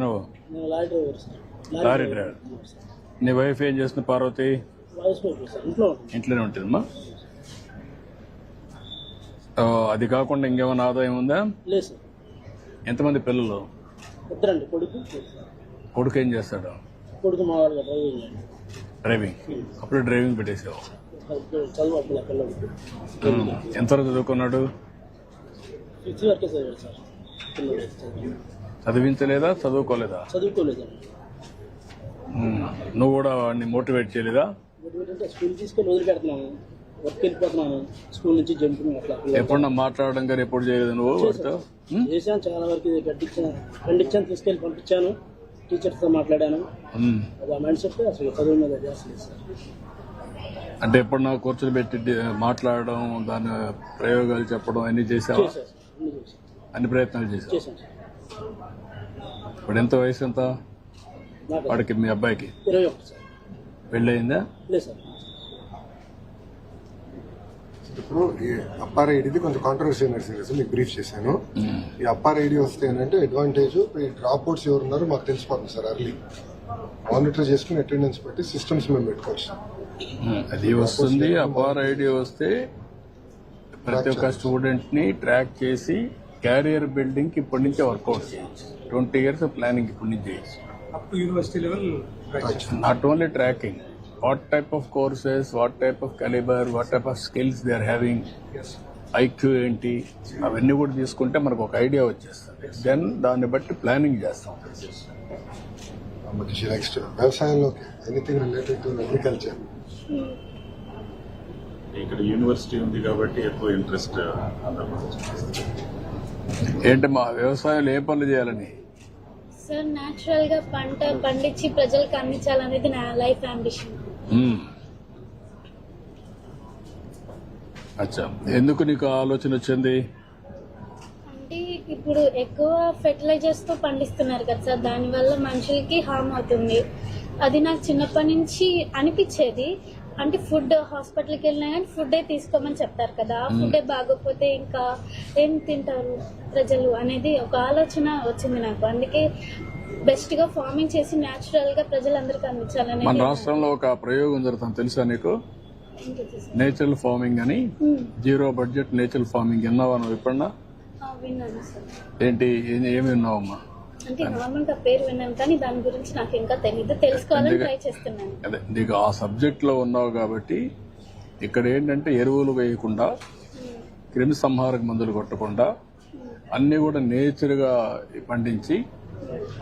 నువ్వు? Lorry driver నీ wife ఏం చేస్తుంది పార్వతి. ఇంట్లోనే ఉంటుందమ్మా. అది కాకుండా ఇంకేమైనా ఆదాయం ఉందా? ఎంతమంది పిల్లలు? కొడుకు ఏం చేస్తాడు? డ్రైవింగ్ అప్పుడు డ్రైవింగ్ పెట్టేసావు. ఎంతవరకు చదువుకున్నాడు? చదివించలేదా చదువుకోలేదా? చదువుకోలేదండి ఉమ్. నువ్వు కూడా వాడిని మోటివేట్ చేయలేదా? స్కూల్ తీసుకొని వదిలిపెడుతున్నాను వర్క్ వెళ్ళిపోతున్నాను. స్కూల్ నుంచి జంపింగ్ అట్లా. ఎప్పుడన్నా మాట్లాడడం కానీ ఎప్పుడు చేయలేదు నువ్వు వాడితో? చేశాను. చాలా వరకు గడ్డించాను ఖండించాను తీసుకెళ్ళి పంపించాను. టీచర్స్తో మాట్లాడాను. అది ఆ మైండ్ సెట్ అసలు చదువు మీద చేస్తలేదు సార్. అంటే ఎప్పుడన్నా కూర్చొని పెట్టి మాట్లాడడం దాని ప్రయోగాలు చెప్పడం అన్ని చేసావా? అన్ని ప్రయత్నాలు చేసావు? చేశాను ఇప్పుడు ఎంత వయసు ఎంత? వాడికి మీ అబ్బాయికి? పెళ్ళయిందా? లేదు సార్. ఇప్పుడు ఈ అప్పార్ ఐడిది కొంచెం కాంట్రవర్సీ నడిచింది సార్ మీకు బ్రీఫ్ చేశాను. ఈ అప్పార్ ఐడి వస్తే ఏంటంటే అడ్వాంటేజ్ ఈ డ్రాప్ అవుట్స్ ఎవరు ఉన్నారో మాకు తెలిసిపోతుంది సార్ అర్లీ మానిటర్ చేసుకుని అటెండెన్స్ బట్టి సిస్టమ్స్ మేము పెట్టుకోవచ్చు. అది వస్తుంది అపార్ ఐడియా వస్తే ప్రతి ఒక్క స్టూడెంట్ని ట్రాక్ చేసి క్యారియర్ బిల్డింగ్కి ఇప్పటి నుంచే వర్కౌట్ చేయొచ్చు. ట్వంటీ ఇయర్స్ ప్లానింగ్ ఇప్పటి నుంచి చేయొచ్చు. University level right not only tracking what type of courses what type of calibre what type of skills they are having IQ ఏంటి అవన్నీ కూడా తీసుకుంటే మనకు ఒక ఐడియా వచ్చేస్తుంది. దెన్ దాన్ని బట్టి ప్లానింగ్ చేస్తాం. నెక్స్ట్ వ్యవసాయంలోకి ఎనీథింగ్ రిలేటెడ్ టు అగ్రికల్చర్ ఇక్కడ యూనివర్సిటీ ఉంది కాబట్టి ఎక్కువ ఇంట్రెస్ట్ ఏంటి మా వ్యవసాయంలో ఏ పనులు చేయాలని? సార్ న్యాచురల్గా పంట పండించి ప్రజలకు అందించాలనేది నా లైఫ్ అంబిషన్. అచ్చా. ఎందుకు నీకు ఆలోచన వచ్చింది? అంటే ఇప్పుడు ఎక్కువ ఫెర్టిలైజర్స్తో పండిస్తున్నారు కదా సార్ దానివల్ల మనుషులకి హామ్ అవుతుంది. అది నాకు చిన్నప్పటి నుంచి అనిపించేది. అంటే ఫుడ్ హాస్పిటల్కి వెళ్ళినా కానీ ఫుడ్డే తీసుకోమని చెప్తారు కదా. ఫుడ్డే బాగోకపోతే ఇంకా ఏం తింటారు ప్రజలు అనేది ఒక ఆలోచన వచ్చింది నాకు. అందుకే బెస్ట్గా ఫార్మింగ్ చేసి న్యాచురల్గా ప్రజలందరికీ మన అందించాలనేది రాష్ట్రంలో ఒక ప్రయోగం జరుగుతుంది తెలుసా నీకు? నేచురల్ ఫార్మింగ్ అని. జీరో బడ్జెట్ నేచురల్ ఫార్మింగ్ విన్నావా నువ్వు సార్. ఏంటి? ఏమి విన్నావమ్మా? అంటే నార్మల్గా పేరు విన్నాను కానీ దాని గురించి నాకు ఇంకా తెలియదు తెలుసుకోవాలని అందుకే- ట్రై చేస్తున్నాను. అదే నీకు ఆ సబ్జెక్ట్లో ఉన్నావు కాబట్టి ఇక్కడ ఏంటంటే ఎరువులు వేయకుండా క్రిమి సంహారక మందులు కొట్టకుండా అన్ని కూడా నేచర్గా పండించి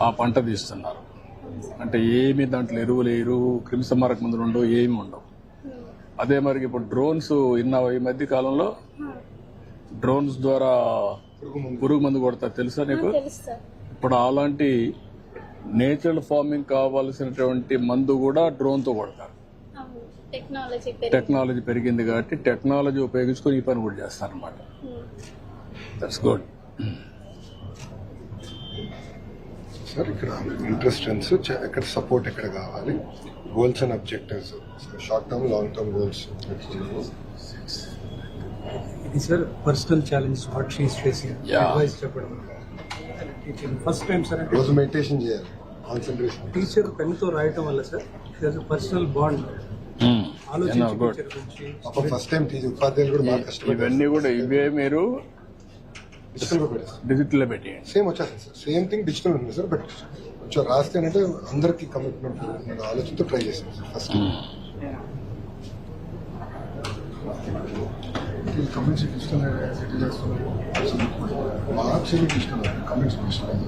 ఆ పంట తీస్తున్నారు. అంటే ఏమి దాంట్లో ఎరువులు వేయరు క్రిమి సంహారక మందులు ఉండవు ఏమి ఉండవు. అదే మరి ఇప్పుడు డ్రోన్స్ విన్నావా? ఈ మధ్య కాలంలో డ్రోన్స్ ద్వారా పురుగు మందు కొడతారు. తెలుసా నీకు? ఇప్పుడు అలాంటి నేచురల్ ఫార్మింగ్ కావాల్సినటువంటి మందు కూడా డ్రోన్తో కొడతారు. అవును. టెక్నాలజీ పెరిగి టెక్నాలజీ పెరిగింది కాబట్టి టెక్నాలజీ ఉపయోగించుకొని ఈ పని కూడా చేస్తారు అనమాట దట్స్ గుడ్ సార్ ఇక్కడ ఇంట్రెస్టెన్స్ ఎక్కడ సపోర్ట్ ఎక్కడ కావాలి? Goals and objectives short term long term goals ఇది sir personal challenge what she's facing. Advice చెప్పడం. ఫస్ట్ టైం సార్ అంటే రోజు మెడిటేషన్ చేయాలి. కాన్సన్ట్రేషన్ టీచర్ పెన్తో రాయటం వల్ల sir personal bond first time teacher ఉపాధ్యాయులు కూడా బాగా కష్టపడ్డారు. ఇవన్నీ కూడా ఇవే మీరు డిజిటల్ పెట్టేయండి. సేమ్ వచ్చేస్తుంది సార్ సేమ్ థింగ్ డిజిటల్ ఉంది సార్ బట్ కొంచెం రాస్తేనంటే అందరికి కమిట్మెంట్ ఆలోచనతో ట్రై చేశాను sir first comments digital settle చేస్తున్నారు marks digital comments digital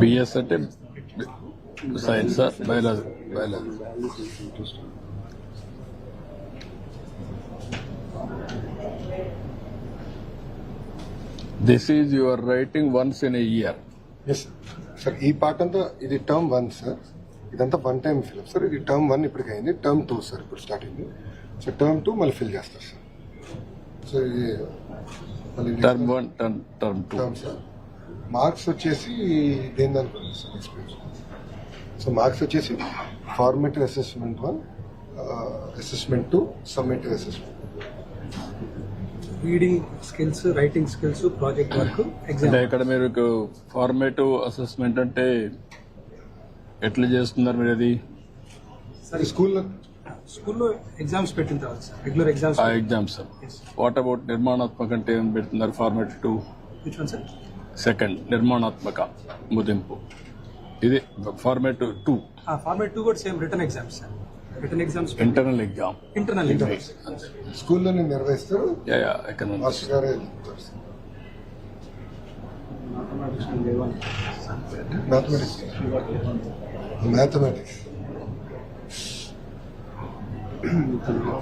BS అంటే science biology biology this is your writing once in a year yes sir ఈ part అంతా ఇది టర్మ్ వన్ సార్ ఇదంతా వన్ టైం ఫిల్ సార్ ఇది term one ఇప్పటికి అయింది. Term two sir ఇప్పుడు start అయింది. సో టర్మ్ టూ మళ్ళీ ఫిల్ చేస్తారు సార్ సో ఇది మళ్ళీ term one term term two term sir marks వచ్చేసి దేని దానికి సార్ ఎక్స్పీరియన్స్ సో మార్క్స్ వచ్చేసి formative assessment one assessment two summative assessment reading skills writing skills project work exam అంటే ఇక్కడ మీరు ఫార్మేటివ్ అసెస్మెంట్ అంటే ఎట్లా చేస్తున్నారు మీరు అది? స్కూల్లో స్కూల్లో ఎగ్జామ్స్ పెట్టిన తర్వాత సార్ రెగ్యులర్ ఎగ్జామ్స్ ఆ ఎగ్జామ్స్. వాట్ అబౌట్ నిర్మాణాత్మక అంటే ఏం పెడుతున్నారు? Format two which one sir second నిర్మాణాత్మక ముదింపు ఇది ఫార్మేట్ టూ ఫార్మేట్ టూ కూడా same return exams sir return exams internal exam internal exams స్కూల్లోనే నిర్వహిస్తారు? ఎకనామిక్స్ మాస్టర్ గారే చెప్తారు. సార్. మ్యాథమెటిక్స్ మ్యాథమెటిక్స్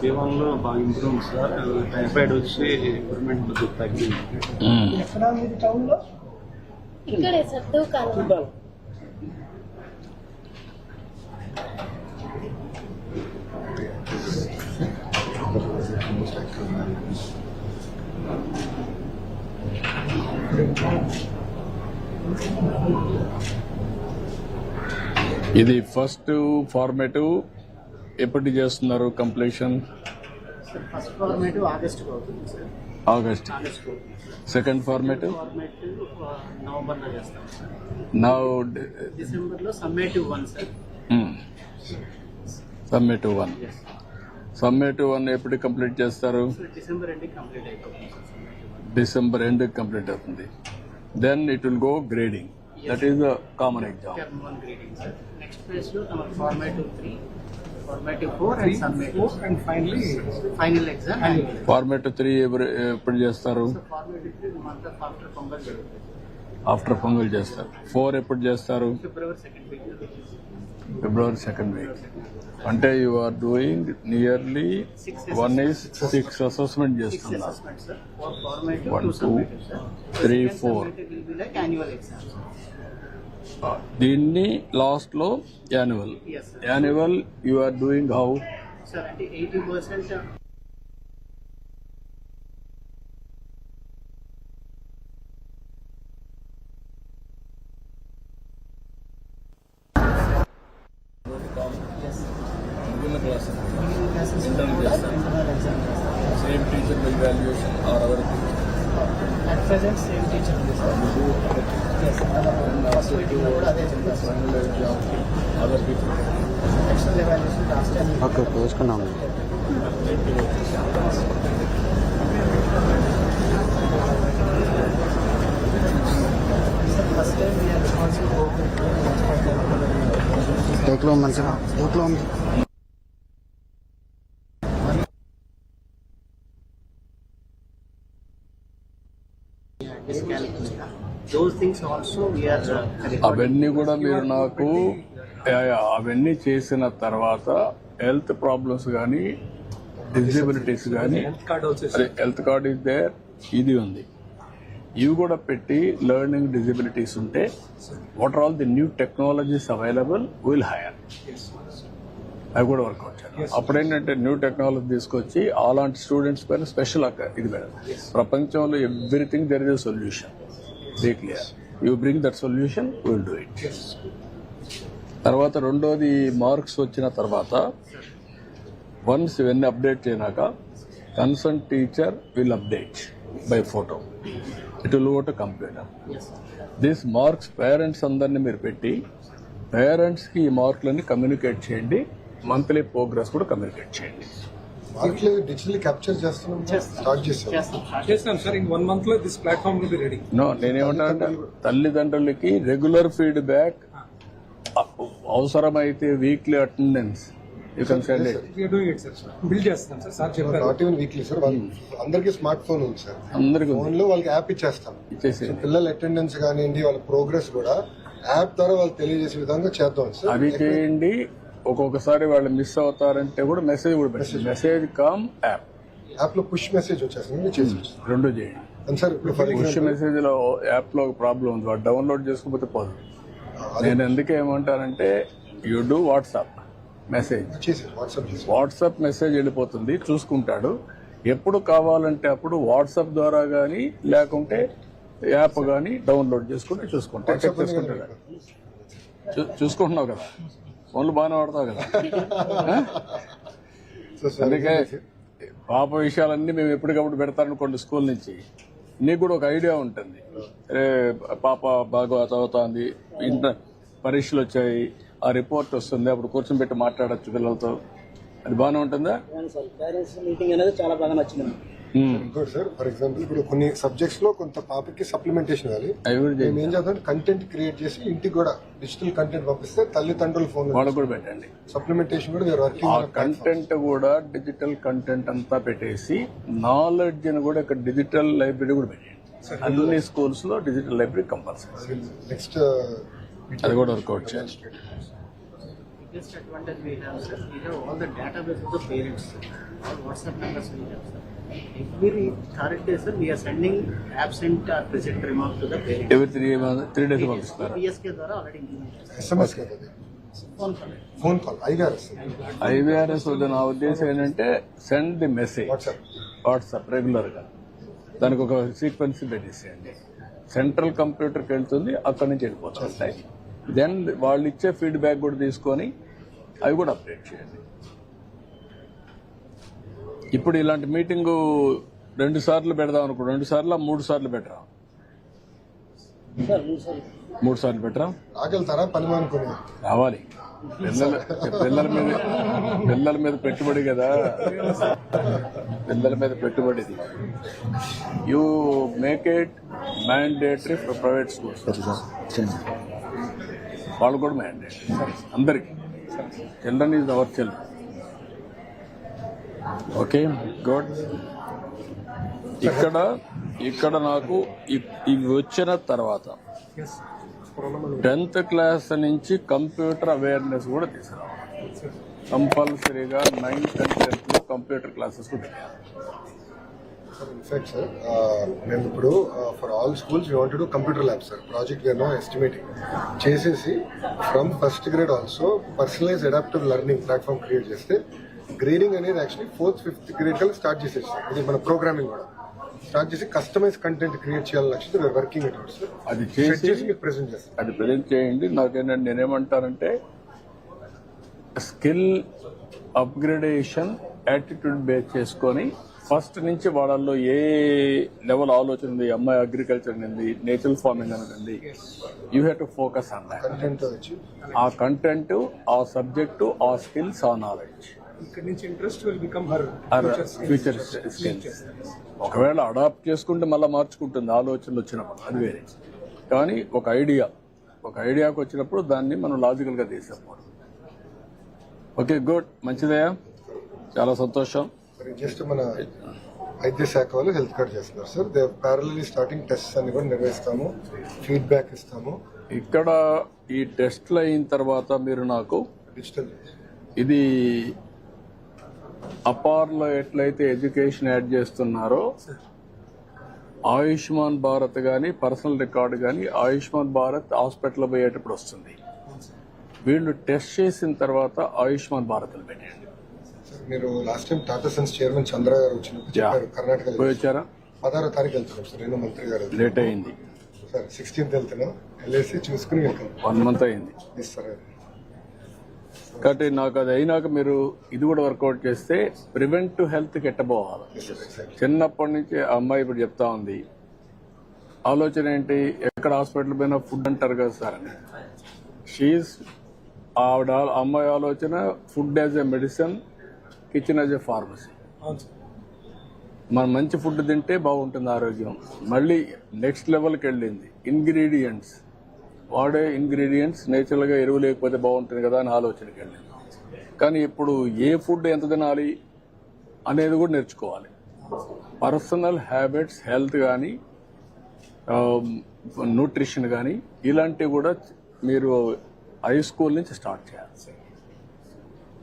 జీవనంలో బాగా ఇంప్రూవ్ ఉంది సార్. టైఫాయిడ్ వచ్చి ఇంప్రూవ్మెంట్ తగ్గింది. ఇక్కడే సార్ దూకాలి. ఇది ఫస్ట్ ఫార్మేటివ్ ఎప్పటి చేస్తున్నారు completion first format August second format నవంబర్లో చేస్తాం సార్ నా డిసెంబర్లో summative one sir summative one summative one ఎప్పుడు కంప్లీట్ చేస్తారు? డిసెంబర్ కంప్లీట్ అయిపోతుంది డిసెంబర్ ఎండ్ కంప్లీట్ అవుతుంది. Then it will go grading that is the common exam next ఫేజ్లో formative format three ఎప్పుడు చేస్తారు? ఆఫ్టర్ పొంగల్ చేస్తారు. ఫోర్ ఎప్పుడు చేస్తారు? February second week. అంటే you are doing nearly one is six assessment చేస్తున్నారు. Sir four One, two sir annual exams దీన్ని లాస్ట్లో annual sir annual you are doing how teacher valuation are our at present same teacher ఉంది sir yes first మీటింగ్లో కూడా అదే చెప్తారు sir other people external evaluation last time okay okay వేసుకున్నాము first time we are responsible టేక్లో మంచిగా we are అవన్నీ కూడా మీరు నాకు అవన్నీ చేసిన తర్వాత హెల్త్ ప్రాబ్లమ్స్ కానీ డిజబిలిటీస్ కానీ హెల్త్ కార్డ్ ఇస్ దేర్ ఇది ఉంది. ఇవి కూడా పెట్టి లెర్నింగ్ డిజబిలిటీస్ ఉంటే what are all the new technologies available will higher అవి కూడా వర్కౌట్ చేయాలి. అప్పుడు ఏంటంటే న్యూ టెక్నాలజీ తీసుకొచ్చి అలాంటి స్టూడెంట్స్ పైన స్పెషల్ ఇది మేడం. ప్రపంచంలో everything there is solution be clear you bring that solution will do it తర్వాత రెండోది మార్క్స్ వచ్చిన తర్వాత వన్స్ ఇవన్నీ update చేయనాక concern teacher will update by photo it will go to computer this marks parents అందరినీ మీరు పెట్టి పేరెంట్స్కి ఈ మార్కులన్నీ కమ్యూనికేట్ చేయండి. మంత్లీ ప్రోగ్రెస్ కూడా కమ్యూనికేట్ చేయండి. మార్కులు డిజిటల్లీ క్యాప్చర్ చేస్తున్నాం స్టార్ట్ చేసాం. చేస్తాం చేస్తాం సార్. ఇన్ వన్ మంత్లో this platform will be ready no నేనేమంటానంటే తల్లిదండ్రులకి రెగ్యులర్ ఫీడ్బ్యాక్ అవసరమైతే weekly attendance you can send it we are doing it sir build చేస్తాం సార్ సార్ చెప్పారు. నాట్ ఈవెన్ వీక్లీ సార్ వాళ్ళు అందరికీ స్మార్ట్ ఫోన్ ఉంది. Sir. ఫోన్లో వాళ్ళకి యాప్ ఇచ్చేస్తాం. ఇచ్చేసి పిల్లల అటెండెన్స్ కానివ్వండి వాళ్ళ ప్రోగ్రెస్ కూడా యాప్ ద్వారా వాళ్ళు తెలియజేసే విధంగా చేద్దాం సార్ అది చేయండి. ఒక్కొక్కసారి వాళ్ళు మిస్ అవుతారంటే కూడా మెసేజ్ కూడా పెట్టండి. మెసేజ్ కామ్ యాప్ యాప్లో పుష్ మెసేజ్ వచ్చేస్తుంది. మీరు చేసి రెండు చేయండి. సార్ పుష్ మెసేజ్లో యాప్లో ఒక ప్రాబ్లం ఉంది. వాడు డౌన్లోడ్ చేసుకోకపోతే పోదు. నేను ఎందుకే ఏమంటానంటే you do WhatsApp message WhatsApp message వెళ్ళిపోతుంది చూసుకుంటాడు. ఎప్పుడు కావాలంటే అప్పుడు వాట్సాప్ ద్వారా కానీ లేకుంటే యాప్ కానీ డౌన్లోడ్ చేసుకుంటే చూసుకుంటా చూసుకుంటున్నావు కదా? ఫోన్లు బాగానే వాడతావు కదా. అందుకే పాప విషయాలన్నీ మేము ఎప్పటికప్పుడు పెడతారనుకోండి స్కూల్ నుంచి. నీకు కూడా ఒక ఐడియా ఉంటుంది. రే పాప బాగా చదువుతోంది ఇంటర్ పరీక్షలు వచ్చాయి ఆ రిపోర్ట్ వస్తుంది అప్పుడు కూర్చొని పెట్టి మాట్లాడచ్చు పిల్లలతో. అది బాగానే ఉంటుందా? సార్ పేరెంట్స్ మీటింగ్ అనేది చాలా బాగా నచ్చింది. ఇంకోటి సార్ ఫర్ ఎగ్జాంపుల్ ఇప్పుడు కొన్ని సబ్జెక్ట్స్లో కొంత పాపకి సప్లిమెంటేషన్ ఇవ్వాలి. మేము ఏం చేద్దాం? కంటెంట్ క్రియేట్ చేసి ఇంటికి కూడా డిజిటల్ కంటెంట్ పంపిస్తే తల్లిదండ్రుల ఫోన్ కూడా పెట్టండి. సప్లిమెంటేషన్ కూడా కంటెంట్ కూడా డిజిటల్ కంటెంట్ అంతా పెట్టేసి నాలెడ్జ్ని కూడా ఇక్కడ డిజిటల్ లైబ్రరీ కూడా పెట్టండి అన్ని స్కూల్స్లో డిజిటల్ లైబ్రరీ కంపల్సరీ నెక్స్ట్ అది కూడా వర్కౌట్ చేయాలి. Biggest advantage we have, sir, we have all the database of the parents, sir. all WhatsApp numbers we have, sir. Every third day, sir, we are sending absent or present remark to the parents. ఎవరి three three days పంపిస్తారు PSK ద్వారా already implemented. SMS కదా Phone call. Phone call ఐగారు IVRS వద్ద నా ఉద్దేశం ఏంటంటే send the message WhatsApp WhatsApp రెగ్యులర్గా దానికి ఒక సీక్వెన్స్ పెట్టేసేయండి సెంట్రల్ కంప్యూటర్కి వెళ్తుంది అక్కడి నుంచి వెళ్ళిపోతుంది. దెన్ వాళ్ళు ఇచ్చే ఫీడ్బ్యాక్ కూడా తీసుకొని అవి కూడా అప్డేట్ చేయండి. ఇప్పుడు ఇలాంటి మీటింగు రెండు సార్లు పెడదాం అనుకో రెండు సార్లు మూడు సార్లు పెట్టరా. మూడు సార్లు పెట్టరా? రాగలుగుతారా పని అనుకుని రావాలి. పిల్లల పిల్లల మీద పిల్లల మీద పెట్టుబడి కదా. పిల్లల మీద పెట్టుబడిది you make it mandatory for private schools వాళ్ళు కూడా మ్యాండేట్ అందరికి. Children is our children okay good. ఇక్కడ ఇక్కడ నాకు ఇవి వచ్చిన తర్వాత టెన్త్ క్లాస్ నుంచి కంప్యూటర్ అవేర్నెస్ కూడా తీసుకురావాలి. కంపల్సరీగా నైన్త్ అండ్ టెన్త్లో కంప్యూటర్ క్లాసెస్ కూడా ఇన్ఫాక్ట్ సార్ మేము ఇప్పుడు for all schools you want computer lab sir project where no estimating చేసేసి from first grade also personalize adaptive learning platform create చేస్తే గ్రేడింగ్ అనేది యాక్చువల్లీ ఫోర్త్ ఫిఫ్త్ గ్రేడ్ కల్లా start చేసేసి. ఇది మన ప్రోగ్రామింగ్ కూడా. స్టార్ట్ చేసి కస్టమైజ్ కంటెంట్ క్రియేట్ చేయాలని లక్ష్యంతో వీఆర్ వర్కింగ్ అది చేసి మీకు ప్రెజెంట్ చేస్తాం అది ప్రజెంట్ చేయండి. నాకేంటంటే నేనేమంటానంటే స్కిల్ అప్గ్రేడేషన్ యాటిట్యూడ్ బేస్ చేసుకొని ఫస్ట్ నుంచి వాళ్ళల్లో ఏ లెవెల్ ఆలోచన ఉంది అమ్మాయి అగ్రికల్చర్ ఉంది నేచురల్ ఫార్మింగ్ అనేది you have to focus on that ఆ కంటెంట్ ఆ సబ్జెక్టు ఆ స్కిల్స్ ఆ నాలెడ్జ్ ఇక్కడ నుంచి interest will become her future skills ఒకవేళ అడాప్ట్ చేసుకుంటే మళ్ళీ మార్చుకుంటుంది ఆలోచనలు వచ్చినప్పుడు అది వేరే. కానీ ఒక ఐడియా ఒక ఐడియాకి వచ్చినప్పుడు దాన్ని మనం లాజికల్గా తీసేపోవడం ఓకే గుడ్ మంచిదయా చాలా సంతోషం. జస్ట్ మన వైద్య శాఖ వాళ్ళు హెల్త్ కార్డ్ చేస్తున్నారు sir they parallelly starting test అన్ని కూడా నిర్వహిస్తాము ఫీడ్బ్యాక్ ఇస్తాము. ఇక్కడ ఈ టెస్ట్లు అయిన తర్వాత మీరు నాకు డిజిటల్ ఇది అపార్లో ఎట్లయితే ఎడ్యుకేషన్ యాడ్ చేస్తున్నారో ఆయుష్మాన్ భారత్ కానీ పర్సనల్ రికార్డు కానీ ఆయుష్మాన్ భారత్ హాస్పిటల్ పోయేటప్పుడు వస్తుంది. వీళ్ళు టెస్ట్ చేసిన తర్వాత ఆయుష్మాన్ భారత్ పెట్టండి మీరు last time Tata sons chairman Chandra గారు వచ్చినప్పుడు చెప్పారు కర్ణాటక వచ్చారా పదహారో తారీఖు వెళ్తున్నాం సార్ నేను మంత్రి గారు. లేట్ అయింది. సార్ సిక్స్టీన్త్ వెళ్తున్నాం. వెళ్ళేసి చూసుకుని వెళ్తాం వన్ మంత్ అయింది. సార్ కాబట్టి నాకు అది అయినాక మీరు ఇది కూడా వర్కౌట్ చేస్తే ప్రివెంట్ టు హెల్త్ ఎట్టబోవాలి చిన్నప్పటి నుంచి ఆ అమ్మాయి ఇప్పుడు చెప్తా ఉంది ఆలోచన ఏంటి? ఎక్కడ హాస్పిటల్ పోయినా ఫుడ్ అంటారు కదా సార్. అని షీఈస్ ఆవిడ అమ్మాయి ఆలోచన food as a medicine kitchen as a pharmacy. మనం మంచి ఫుడ్ తింటే బాగుంటుంది ఆరోగ్యం. మళ్ళీ నెక్స్ట్ లెవెల్కి వెళ్ళింది. ఇంగ్రీడియంట్స్. వాడే ఇంగ్రీడియంట్స్ నేచురల్గా ఎరువు లేకపోతే బాగుంటుంది కదా అని ఆలోచనకి వెళ్ళింది కానీ ఇప్పుడు ఏ ఫుడ్ ఎంత తినాలి అనేది కూడా నేర్చుకోవాలి. పర్సనల్ హ్యాబిట్స్ హెల్త్ కానీ న్యూట్రిషన్ కానీ ఇలాంటివి కూడా మీరు హై స్కూల్ నుంచి స్టార్ట్ చేయాలి.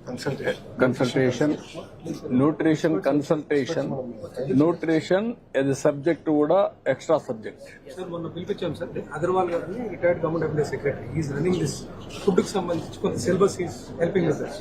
Consultation consultation nutrition consultation nutrition yes subject కూడా ఎక్స్ట్రా సబ్జెక్ట్ సార్ మొన్న పిలిపించాం సార్. అగర్వాల్ గారిని retired government employee secretary is running this ఫుడ్కి సంబంధించి కొంత సిలబస్ ఈజ్ హెల్పింగ్ సార్